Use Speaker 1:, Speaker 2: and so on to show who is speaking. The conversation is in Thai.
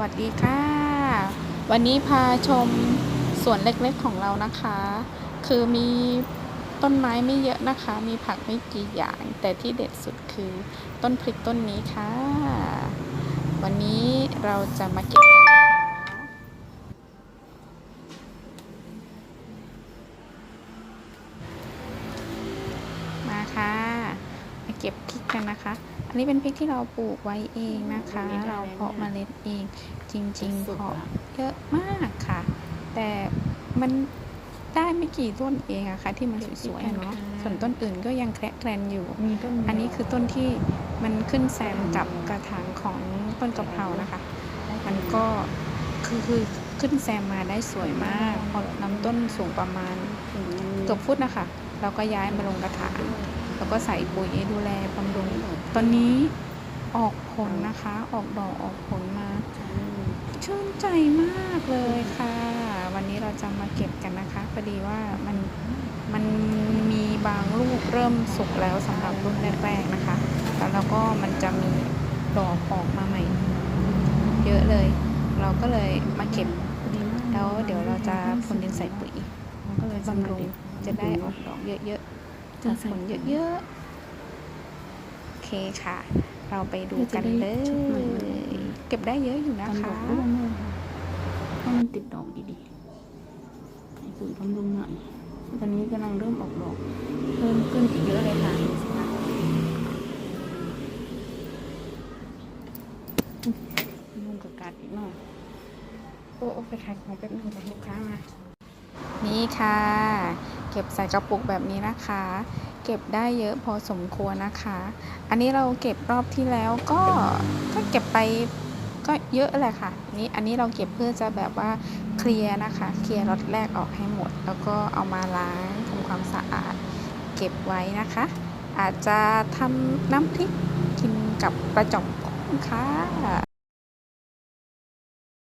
Speaker 1: วัสดีค่ะ วันนี้พาชมสวนเล็กๆของเรานะคะ คือมีต้นไม้ไม่เยอะนะคะ มีผักไม่กี่อย่าง แต่ที่เด็ดสุดคือต้นพริกต้นนี้ค่ะ วันนี้เราจะมาเก็บ เก็บพริกกันนะคะ อันนี้เป็นพริกที่เราปลูกไว้เองนะคะ เราเพาะเมล็ดเอง จริงๆเพาะเยอะมากค่ะ แต่มันได้ไม่กี่ต้นเองอะค่ะ ที่มันสวยๆเนาะ ส่วนต้นอื่นก็ยังแคระแกรนอยู่
Speaker 2: มีต้น
Speaker 1: อันนี้คือต้นที่มันขึ้นแซมกับกระถางของต้นกะเพรานะคะ มันก็คือคือขึ้นแซมมาได้สวยมาก พอลำต้นสูงประมาณเกือบฟุตนะคะ เราก็ย้ายมาลงกระถาง แล้วก็ใส่ปุ๋ยดูแลบำรุงตอนนี้ออกผลนะคะ ออกดอกออกผลมาชื่นใจมากเลยค่ะ วันนี้เราจะมาเก็บกันนะคะพอดีว่ามันมันมีบางลูกเริ่มสุกแล้วสำหรับรุ่นแรกๆนะคะ แล้วเราก็มันจะมีดอกออกมาใหม่ เยอะเลย เราก็เลยมาเก็บแล้วเดี๋ยวเราจะพ่นดินใส่ปุ๋ย
Speaker 2: ก็เลย
Speaker 1: บำรุงจะได้ออกดอกเยอะๆ
Speaker 2: จะ
Speaker 1: ออก
Speaker 2: ใส่
Speaker 1: ผลเยอะๆ โอเคค่ะ เราไปดูกันเล
Speaker 2: จะได้ชุดใหม่
Speaker 1: ย
Speaker 2: เลย
Speaker 1: เก็บได้เยอะอยู่นะ
Speaker 2: ตอนด
Speaker 1: คะ
Speaker 2: อกร่วงเลยให้มันติดดอกดีๆ ให้ปุ๋ยบำรุงหน่อย ตอนนี้กำลังเริ่มออกดอก เพิ่มขึ้นอีกเยอะเลยค่ะดูสิคะยุ่งกับกัดอีกหน่อยโอ้โอ้ไปขายของแป๊บนึงจากลูกค้ามา
Speaker 1: นี่ค่ะเก็บใส่กระปุกแบบนี้นะคะ เก็บได้เยอะพอสมควรนะคะ อันนี้เราเก็บรอบที่แล้วก็ก็เก็บไปก็เยอะแหละค่ะนี่อันนี้เราเก็บเพื่อจะแบบว่าเคลียร์นะคะ เคลียร์ล็อตแรกออกให้หมด แล้วก็เอามาล้างทำความสะอาด เก็บไว้นะคะ อาจจะทำน้ำพริกกินกับปลาจ่อมกุ้งค่ะ